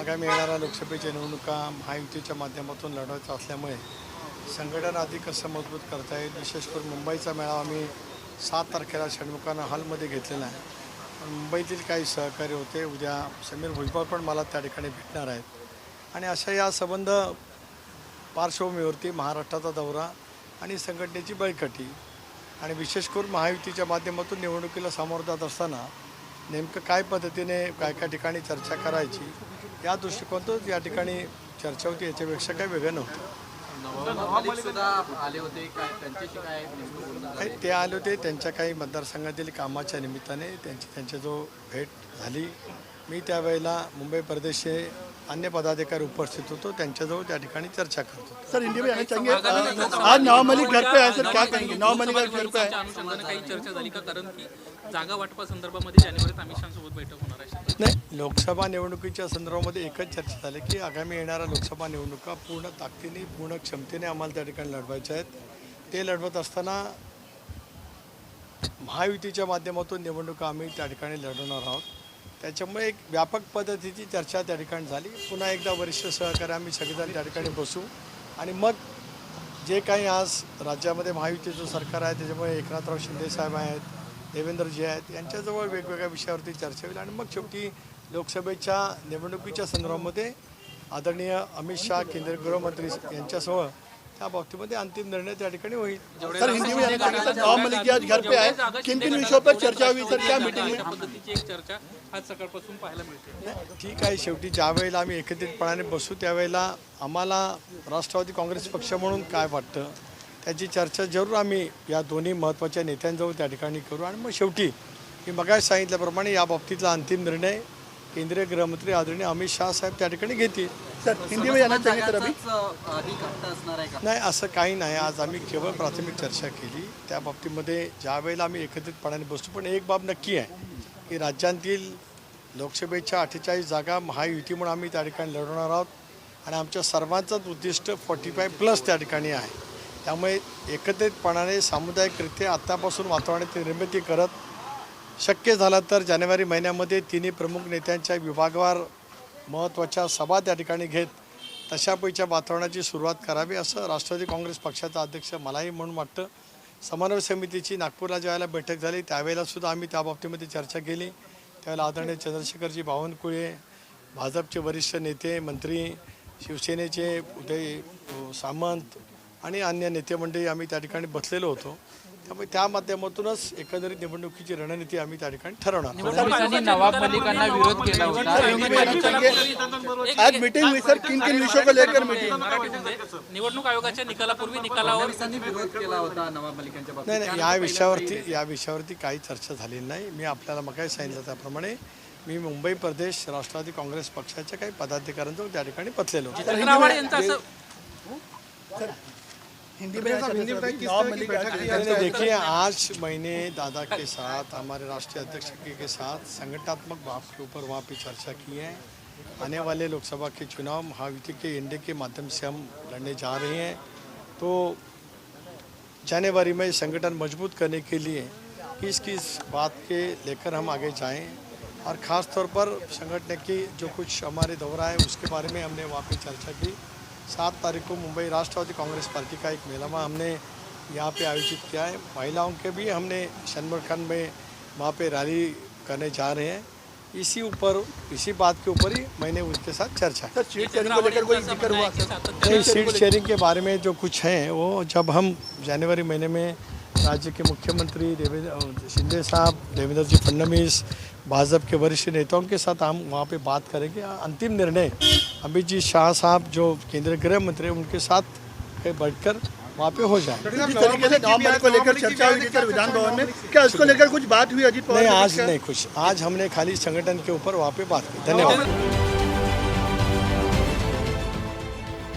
आगामी येणाऱ्या लोकसभेच्या निवडणुका महायुतीच्या माध्यमातून लढवायचा असल्यामुळे संघटन अधिक कसं मजबूत करता येईल विशेष करून मुंबईचा मेळावा आम्ही सात तारखेला षण्मुखानं हॉलमध्ये घेतलेला आहे. मुंबईतील काही सहकारी होते उद्या समीर भुजबळ पण मला त्या ठिकाणी भेटणार आहेत. आणि अशा या संबंध पार्श्वभूमीवरती महाराष्ट्राचा दौरा आणि संघटनेची बळकटी आणि विशेष करून महायुतीच्या माध्यमातून निवडणुकीला सामोरं जात असताना नेमकं काय पद्धतीने काय काय ठिकाणी चर्चा करायची या दृष्टिकोनातून या ठिकाणी चर्चा होती याच्यापेक्षा काही वेगळं नव्हतं. ते आले होते त्यांच्या काही मतदारसंघातील कामाच्या निमित्ताने त्यांची त्यांच्या जो भेट झाली. मी त्यावेळेला मुंबई प्रदेशचे अन्य पदाधिकारी उपस्थित होतो त्यांच्याजवळ त्या ठिकाणी चर्चा करत होतो. सर इंडिया में आना चाहेंगे अ, आज नवाब मलिक घर पे आए सर क्या कहेंगे नवाब मलिक घर पे काही चर्चा झाली का कारण की जागा वाटपा संदर्भामध्ये जानेवारीत अमित शहासोबत बैठक होणार आहे नाही लोकसभा निवडणुकीच्या संदर्भामध्ये एकच चर्चा झाली की आगामी येणाऱ्या लोकसभा निवडणुका पूर्ण ताकदीने पूर्ण क्षमतेने आम्हाला त्या ठिकाणी लढवायच्या आहेत. ते लढवत असताना महायुतीच्या माध्यमातून निवडणुका आम्ही त्या ठिकाणी लढवणार आहोत. त्याच्यामुळे एक व्यापक पद्धतीची चर्चा त्या ठिकाणी झाली. पुन्हा एकदा वरिष्ठ सहकारी आम्ही सगळेजण त्या ठिकाणी बसू. आणि मग जे काही आज राज्यामध्ये महायुतीचं सरकार आहे त्याच्यामुळे एकनाथराव शिंदेसाहेब आहेत देवेंद्रजी आहेत यांच्याजवळ वेगवेगळ्या विषयावरती चर्चा होईल. आणि मग शेवटी लोकसभेच्या निवडणुकीच्या संदर्भामध्ये आदरणीय अमित शाह केंद्रीय गृहमंत्री यांच्यासह त्या बाबतीमध्ये अंतिम निर्णय त्या ठिकाणी होईल. सर हिंदी में नवाब मलिक जी आज घर पे आए किन किन विषयों पर चर्चा हुई सर क्या मीटिंग में पद्धतीची एक चर्चा आज सकाळपासून पाहायला मिळते. ठीक आहे शेवटी ज्या वेळेला आम्ही एकत्रितपणाने बसू त्यावेळेला आम्हाला राष्ट्रवादी काँग्रेस पक्ष म्हणून काय वाटतं त्याची चर्चा जरूर आम्ही या दोन्ही महत्त्वाच्या नेत्यांजवळ त्या ठिकाणी करू. आणि मग शेवटी मी मगाशी सांगितल्याप्रमाणे या बाबतीतला अंतिम निर्णय केंद्रीय गृहमंत्री आदरणीय अमित शहा साहेब त्या ठिकाणी घेतील. सर हिंदी में आना चाहेंगे सर अभी नाही असं काही नाही. आज आम्ही केवळ प्राथमिक चर्चा केली. त्या बाबतीमध्ये ज्या वेळेला आम्ही एकत्रितपणाने बसतो पण एक बाब नक्की आहे की राज्यातील लोकसभेच्या अठ्ठेचाळीस जागा महायुती म्हणून आम्ही त्या ठिकाणी लढवणार आहोत. आणि आमच्या सर्वांचंच उद्दिष्ट फोर्टी फाय प्लस त्या ठिकाणी आहे. त्यामुळे एकत्रितपणाने सामुदायिकरित्या आत्तापासून वातावरणाची निर्मिती करत शक्य झालं तर जानेवारी महिन्यामध्ये तिन्ही प्रमुख नेत्यांच्या विभागवार महत्त्वाच्या सभा त्या ठिकाणी घेत तशापैच्या वातावरणाची सुरुवात करावी असं राष्ट्रवादी काँग्रेस पक्षाचा अध्यक्ष मलाही म्हणून वाटतं. समन्वय समितीची नागपूरला ज्यावेळेला बैठक झाली. त्यावेळेलासुद्धा आम्ही त्या बाबतीमध्ये चर्चा केली. त्यावेळेला आदरणीय चंद्रशेखरजी बावनकुळे भाजपचे वरिष्ठ नेते मंत्री शिवसेनेचे उदय सामंत आणि अन्य नेते मंडळी आम्ही त्या ठिकाणी बसलेलो होतो. त्यामुळे त्या माध्यमातूनच एकंदरीत निवडणुकीची रणनीती आम्ही त्या ठिकाणी ठरवणार. नवाब मलिकांना विरोध केला होता. आज मीटिंग हुई सर. किन किन विषयों को लेकर मीटिंग निवडणूक आयोगाच्या निकालापूर्वी निकालावर विरोध केला होता नवाब मलिकांच्या बाबतीत. नाही नाही या विषयावरती या विषयावरती काही चर्चा झालेली नाही. मी आपल्याला मग सांगितलं त्याप्रमाणे मी मुंबई प्रदेश राष्ट्रवादी काँग्रेस पक्षाच्या काही पदाधिकाऱ्यांजवळ त्या ठिकाणी बसलेलो हिंदी में नहीं, नहीं, देखिए आज मैंने दादा के साथ हमारे राष्ट्रीय अध्यक्ष के के साथ संगठनात्मक बात के ऊपर वहाँ पे चर्चा की है। आने वाले लोकसभा के चुनाव महायुति के एनडीए के माध्यम से हम लड़ने जा रहे हैं। तो जनवरी में संगठन मज़बूत करने के लिए किस किस बात के लेकर हम आगे जाएँ और ख़ास तौर पर संगठन की जो कुछ हमारे दौरा है उसके बारे में हमने वहाँ पे चर्चा की। सात तारीख को मुंबई राष्ट्रवादी कांग्रेस पार्टी का एक मेला मेलावा हमने यहाँ पे आयोजित किया है। महिलाओं के भी हमने शनमरखंड में वहाँ पे रैली करने जा रहे हैं। इसी ऊपर इसी बात के ऊपर ही मैंने उनके साथ चर्चा की। सर सीट शेयरिंग को लेकर कोई ज़िक्र हुआ? नहीं सीट शेयरिंग के बारे में जो कुछ है वो जब हम जनवरी महीने में राज्य के मुख्यमंत्री देवेंद्र शिंदे साहब देवेंद्र जी फडणवीस भाजपा के वरिष्ठ नेताओं के साथ हम वहाँ पे बात करेंगे। अंतिम निर्णय अमित जी शाह साहब जो केंद्रीय गृह मंत्री हैं उनके साथ बैठकर वहाँ पे हो जाए तरीके से नवाब को लेकर चर्चा हुई सर विधान भवन में? क्या उसको लेकर कुछ बात हुई अजीत पवार नहीं आज नहीं कुछ आज हमने खाली संगठन के ऊपर वहाँ पे बात की। धन्यवाद।